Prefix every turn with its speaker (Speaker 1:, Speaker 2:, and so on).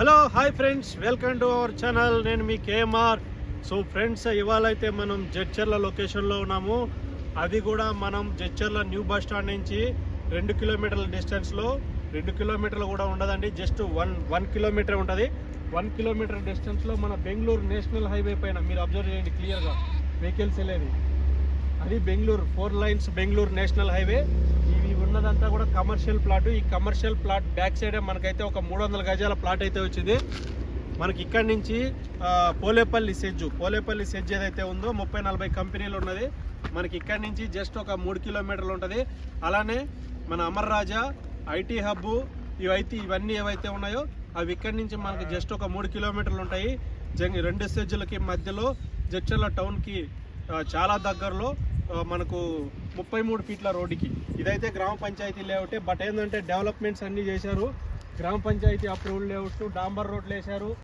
Speaker 1: Hello hi friends welcome to our channel. నేను మీ KMR. So friends ఇవాళ అయితే మనం జడ్చర్ల లొకేషన్లో ఉన్నాము. అది కూడా మనం జడ్చర్ల న్యూ బస్ స్టాండ్ నుంచి రెండు కిలోమీటర్ల డిస్టెన్స్లో. రెండు కిలోమీటర్లు కూడా ఉండదండి జస్ట్ వన్ వన్ కిలోమీటర్ ఉంటుంది. వన్ కిలోమీటర్ డిస్టెన్స్లో మన బెంగళూరు నేషనల్ హైవే పైన మీరు అబ్జర్వ్ చేయండి క్లియర్గా. వెహికల్స్ వెళ్ళేది అది Bengaluru four lines Bengaluru national highway. ఈ ఉన్నదంతా కూడా కమర్షియల్ ప్లాట్ ఈ కమర్షియల్ ప్లాట్ బ్యాక్ సైడ్ మనకైతే ఒక మూడు వందల గజాల ప్లాట్ అయితే వచ్చింది. మనకి ఇక్కడి నుంచి పోలేపల్లి సెజ్జు. పోలేపల్లి సెజ్జు ఏదైతే ఉందో ముప్పై నలభై కంపెనీలు ఉన్నది. మనకి ఇక్కడి నుంచి జస్ట్ ఒక మూడు కిలోమీటర్లు ఉంటుంది. అలానే మన అమర్ రాజా ఐటీ హబ్ ఇవైతే ఇవన్నీ ఏవైతే ఉన్నాయో అవి ఇక్కడి నుంచి మనకి జస్ట్ ఒక మూడు కిలోమీటర్లు ఉంటాయి. జంగ్ రెండు సెజ్జులకి మధ్యలో జడ్చర్ల టౌన్కి చాలా దగ్గరలో మనకు ముప్పై మూడు ఫీట్ల రోడ్డుకి. ఇదైతే గ్రామ పంచాయతీ లేఅవుటే బట్ ఏంటంటే డెవలప్మెంట్స్ అన్నీ చేశారు. గ్రామ పంచాయతీ అప్రూవల్ లేఅవుట్ డాంబర్ రోడ్లు వేశారు.